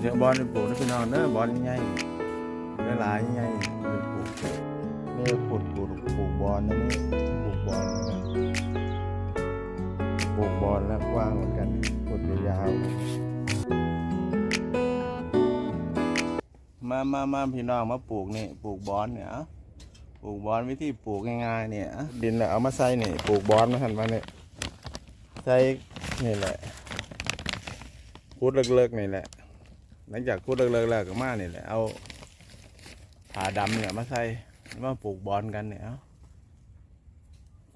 เดี๋ยบอลปลูกนะพี่น้องเด้อบอลใหญ่ๆหลายๆใหญ่ๆไปปลูกนี่ปลูปลูกปลูกบอลนะนี่ปลูกบอลปลูกบอลแล้วกว้างเหมือนกันปลูยาวมามามาพี่น้องมาปลูกนี่ปลูกบอลเนี่ยปลูกบอลวิธีปลูกง่ายๆเนี่ยดินน่ะเอามาใส่นี่ปลูกบอลมาหันมาเนี่ยใส่นี่แหละพูดเลิกๆนี่แหละ หลังจากพูดเลิกๆแล้วก็มาเนี่แหละเอาผ่าดำเนี่ยมาใส่มาปลูกบอลกันเนี่ยเอา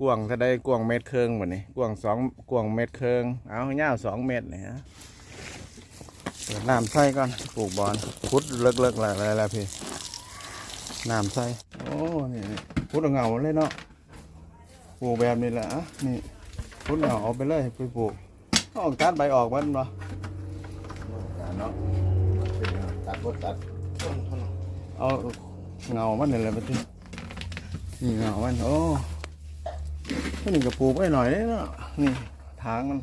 กวางถ้าได้กวางเม็ดเครึ่งวันนี้กวางสองกวางเม็ดเครึ่งเอาเงาสองเม็ดเนี่ยฮะเปิดน้ำใส่ก่อนปลูกบอลพุดเลิกๆอะไรแล้วพี่น้ำใส่โอ้นี่พุดเอาเงาเลยเนาะปลูกแบบนี้แหละนี่พุดเงาเอาไปเลยไปปลูกออกตัดใบออกมันเนาะเนาะ บดตัดต้นเท่านั้นเอาเงามันนี่แหละไปที่นี่เงามันโอ้ตัวนี้ก็ปลูกไว้หน่อยเลยเนาะนี่ทางมัน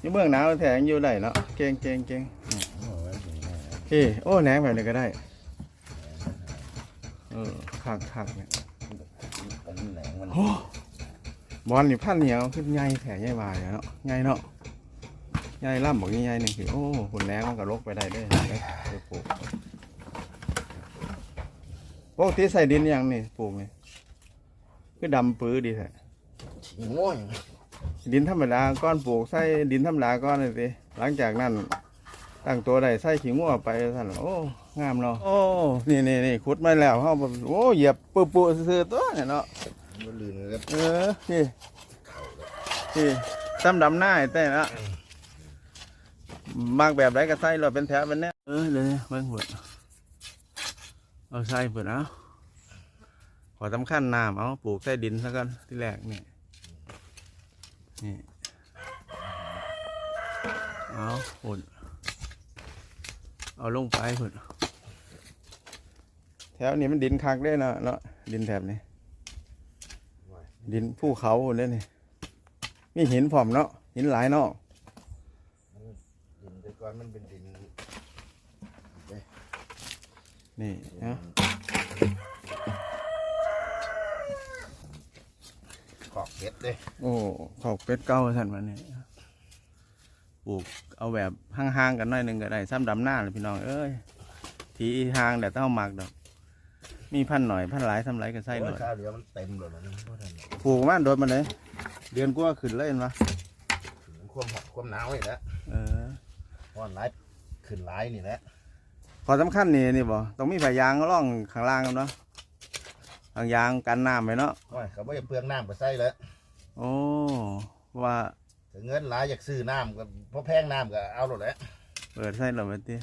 อยังเบื้องหนาวแถงอยู่ได้เนาะเก่งเก่งเก่งพี่โอ้แหนงแบบนี้ก็ได้เออคักคักเนี่ยเป็นแหลงมันโอ้บอลนี่พันเหนียวขึ้นใหญ่แถใหญ่วายเนาะใหญ่เนาะ ใหญ่ล่ำบอกใหญ่ๆนี่คือโอ้หุ่นแหนงมันก็ลกไปได้ด้วยไปปลูกปกติใส่ดินยังนี่ปลูกนี่คือดำปื้อดีแท้ง่วงดินธรรมดาก้อนปลูกใส่ดินธรรมดาก้อนเลยสิหลังจากนั้นตั้งตัวได้ใส่ขี้งัวไปท่านโอ้งามเนาะโอ้นี่นี่นี่ขุดมาแล้วเขาโอ้เหยียบปุปุซื้อตัวเนี่ยเนาะเออนี่นี่ซ้ำดำหน้าแต่ละ มากแบบไรก็ใส่เราเป็นแถวเป็นแนวเออเลยเบิ่งหุ่นเอาใส่เปิดเอาขอสำคัญน้ำเอาปลูกใต้ดินซะกันที่แรกนี่นี่เอาหุ่นเอาลงไปหุ่นแถวนี้มันดินคักได้เนาะเนาะดินแถบนี้ดินภูเขาหุ่นได้นี่มีหินผอมเนาะหินหลายเนาะดินแต่ ก่อนมันเป็นดินนี่นะขอกเพชรเลยโอ้ขอกเป็ดเก้าท่านมาเนี่ยปลูกเอาแบบห่างๆกันหน่อยหนึ่งก็ได้ซ้ำดำหน้าเลยพี่น้องเอ้ยทีห่างแต่ต้องหมักดอก มีพันหน่อยพันหลายทำไรก็ใส่หน่อยข้าวเดียวมันเต็มเลยนะเพราะท่านปลูกมาโดนมาเลย เดือนกว่าขึ้นเลยเห็นปะมันความหอมความหนาวนี่แหละเออเพราะหลายขึ้นหลายนี่แหละขอสำคัญนี่นี่บ่ต้องมีผ้ายางร่องข้างล่างกันเนาะทางยางกันน้ำไปเนาะโอ้ยเขาไม่จะเปลืองน้ำก็ใส่เลยโอ้ว่าถึงเงินหลายอยากซื้อน้ำก็เพราะแพงน้ำก็เอาหมดแหล้วเปิดใส่เราไปที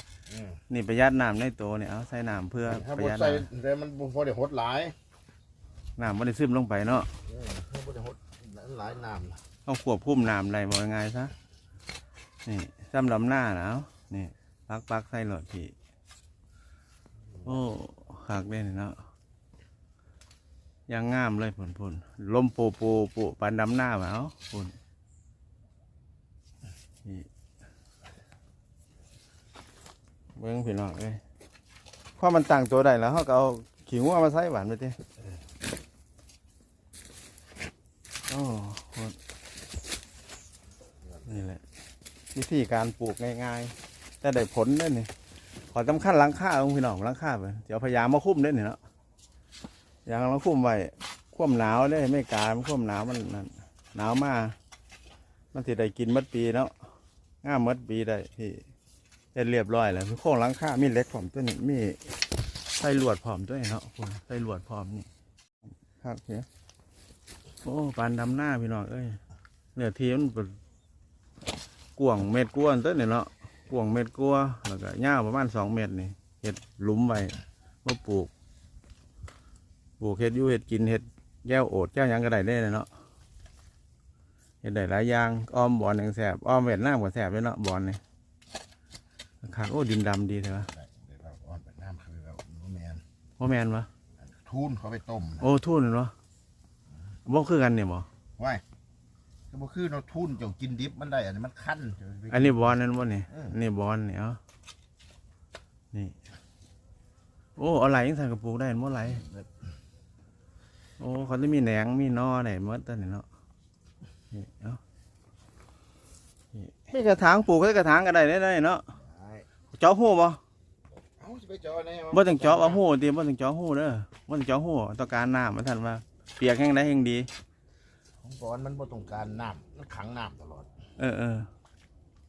นี่ประหยัดน้ำในตัวเนี่ยเอาใส่น้ำเพื่อถ้าประบ่หยัดใส่น้แต่มันบ่พอได้หดหลายำน้ำไม่ได้ซึมลงไปเนาะเออถ้าบ่ได้หดหลายน้ำน่ะต้องควบคุมน้ำได้บ่ง่ายๆซะนี่ ซ้ำลำหน้าหนาวนี่ปักปักใส่หลอดพี่ โอ้ขากเด่นเนาะยังงามเลยผลผลลมปูปูปูปันดำหน้ามาเอาผลนี่เบิ้งพี่น้องเลยพอมันตั้งตัวได้แล้วเขาก็เอาขิงวัวมาใส่หวานไปทีโอ้โหนี่แหละ วิ ธีการปลูกง่ายๆ แต่ได้ผลเด้อนี่ขอสำคัญหลังค่าลงพี่น้องหลังค่าไปเดี๋ยวพยายามมาคุ้มเด้อนี่เนาะยางเราคุ้มไว้ควมหนาวได้ไม่กลายมันควมหนาวมันนั่นหนาวมากมันสิได้กินมัดปีเนาะง่ามมัดปีได้ที่เฮ็ดเรียบร้อยแล้วโค้งหลังค่ามีเล็กพร้อมตัวนี้มีไส้ลวดพร้อมด้วยเนาะคุณไส้ลวดพร้อมนี่ครับเพียโอ้ปานดำหน้าพี่น้องเอ้ยเนื้อที่มันเป็น กวางเม็ดกวนต้นเนี่ยเนาะกวางเม็ดกัวแล้วก็ยาวประมาณสองเมตรนี่เห็ดหลุมไว้มาปลูก ปลูกเห็ดอยู่เห็ดกินเห็ดแก้วโอดแก้วหยังก็ได้ได้เลยเนาะเห็ดได้หลายอย่างอ้อมบอนอย่างแสบอ้อมเวียดนามก็แสบเลยเนาะบอนนี่ขาโอ้ดินดำดีเลยวะเดี๋ยวเราอ่อนไปน้ำคือเราบ่แมนว่าแมนวะทุนเขาไปต้มนะโอ้ทุ่นเนาะบ่คือกันเนี่ยบ่ไว้ ก็บ่คือเราทุนเจ้ากินดิบมันได้อันนี้มันคั้นอันนี้บอนนั่นบ่นี่เอออั นนี้บอนเนี่ยเอานี่ โอ้เอาไหลยังใส่กระปุกได้เห็นบ่ไหลโอ้เขาจะมีแหนงมีนอไหนหมดตัวนี่เนาะนี่เอานี่นี่กระถางปลูกก็กระถางก็ได้ได้ได้เนาะได้เจาะหูบ่เอ้าสิไปเจอแน่บ่ต้องเจาะเอาหูติบ่ต้องเจาะหูเด้อบ่ต้องเจาะหูต้องการน้ำมาท่านว่าเปียกแห้งได้แห้งดี ของบอนมันบ่ต้องการน้ำมันขังน้ำตลอด เออเออ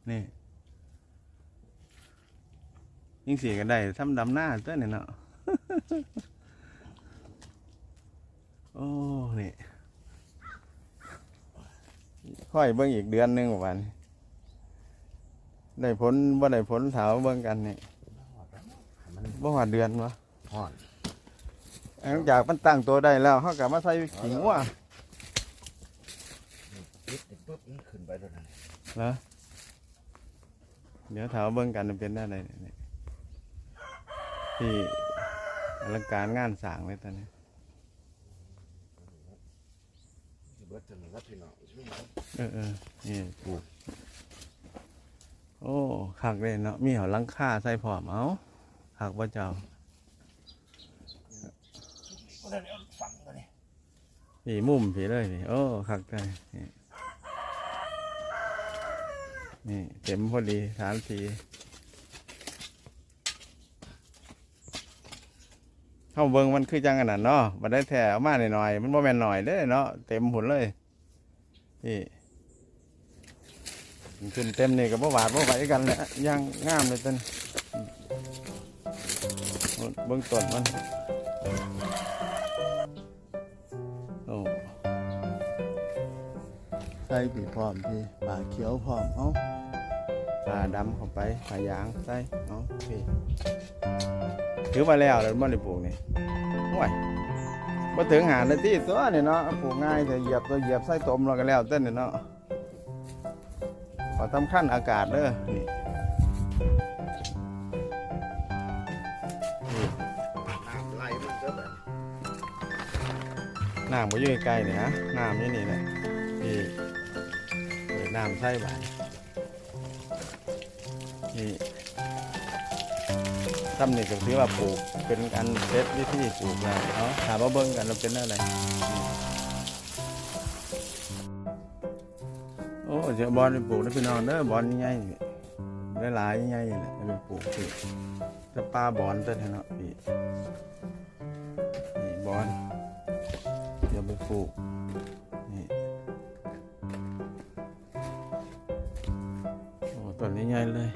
นี่ยิ่งเสียกันได้ทำดำหน้าเต้นเนี่ยเนาะ โอ้นี่ค่อยเบิ่งอีกเดือนหนึงวันนี้ได้ผลบ่ได้ผลเถาเบิ่งกันนี่มันบ่หอดเดือนวะห่อน หลังจากมันตั้งตัวได้แล้วเขากลับมาใส่ขิงว่า ปิดติดปุ๊บมันขึ้น ไปตัวนั้นเหรอเดี๋ยวเถาเบิ่งกันมันเป็นได้ไรเนี่ยที่อลังการงานสร้างเลยตอนนี้สิเบิดจนรับพี่น้องสิมาเออเออนี่ปลูกโอ้คักเลยเนาะมีเหาหลังคาใส่พร้อมเอาคักว่าเจ้าก็ได้เอาฝังตัวนี้ผีมุมผีเลยนี่โอ้คักได้ นี่เต็มพอดีฐานสีเข้าเบิงมันคือจังกันนั่นเนาะบันได้แถวมาหน่อยๆมันบ่แม่นหน่อยเด้เนาะเต็มผลเลยนี่ขึ้นเต็มนี่กับบ่หวาดบ่ไหวกันแหละย่างงามเลยต้นเบิ่งต้นมัน ส่ปีพร้อมพี่ป่าเขียวพร้อมเอาป่าดำเข้าไปป่ายางใส่เอาพี่ถือมาแล้วแล้วมันได้ปลูกนี่ห่วยมาถึงหาในที่ตัวนี่เนาะปลูกง่ายแต่เหยียบตัวเหยียบใส่ตมเราก็แล้วเต้นนี่เนาะขอทำขั้นอากาศเด้อนี่น้ำไหลมันจะแบบน้ำก็อยู่ใกล้ๆนี่ฮะน้ำนี่นี่แหละพี่เปิด น้ำใส่บานนี่ซ้ำนี่ก็ถือว่าปลูกเป็นอันเซ็ตวิธีปลูกแล้วเนาะถามว่าเบิ่งกันเราเป็นอะไรโอ้เจ้าบอลไปปลูกได้พี่น้องเด้อบอลใหญ่ๆหลายๆใหญ่ๆแหละไปปลูกพี่จะปลาบอลเต้นเนาะพี่นี่บอลเดี๋ยวไปปลูก ใหญ่เลย